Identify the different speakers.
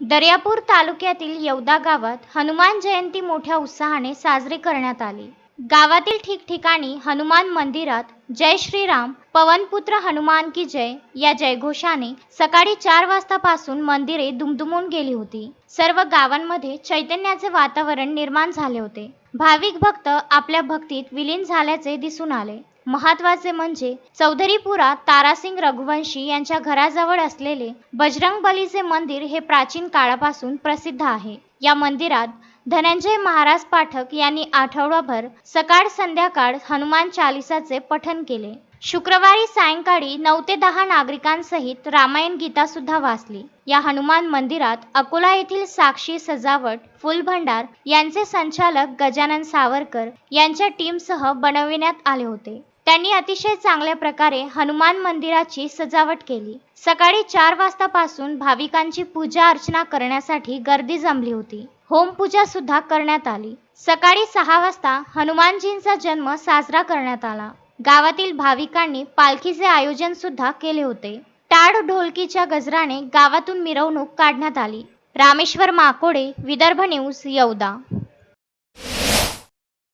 Speaker 1: दर्यापूर तालुक्यातील येवदा गावात हनुमान जयंती मोठ्या उत्साहाने साजरी करण्यात आली. गावातील ठिकठिकाणी हनुमान मंदिरात जय श्रीराम पवनपुत्र हनुमान की जय या जयघोषाने सकाळी चार वाजतापासून मंदिरे दुमदुमून गेली होती. सर्व गावांमध्ये चैतन्याचे वातावरण निर्माण झाले होते. भाविक भक्त आपल्या भक्तीत विलीन झाल्याचे दिसून आले. महत्त्वाचे म्हणजे चौधरीपुरा तारासिंग रघुवंशी यांच्या घराजवळ असलेले बजरंग बलीचे मंदिर हे प्राचीन काळापासून प्रसिद्ध आहे. या मंदिरात धनंजय महाराज पाठक यांनी आठवडाभर सकाळ संध्याकाळ हनुमान चालिसाचे पठण केले. शुक्रवारी सायंकाळी नऊ ते दहा नागरिकांसहित रामायण गीता सुद्धा वाचली. या हनुमान मंदिरात अकोला येथील साक्षी सजावट फुलभंडार यांचे संचालक गजानन सावरकर यांच्या टीमसह बनविण्यात आले होते. त्यांनी अतिशय चांगल्या प्रकारे हनुमान मंदिराची सजावट केली. सकाळी चार वाजतापासून भाविकांची पूजा अर्चना करण्यासाठी गर्दी जमली होती. होमपूजा सुद्धा करण्यात आली. सकाळी सहा वाजता हनुमानजींचा जन्म साजरा करण्यात आला. गावातील भाविकांनी पालखीचे आयोजन सुद्धा केले होते. टाळ ढोलकीच्या गजराने गावातून मिरवणूक काढण्यात आली. रामेश्वर माकोडे विदर्भ न्यूज यवदा.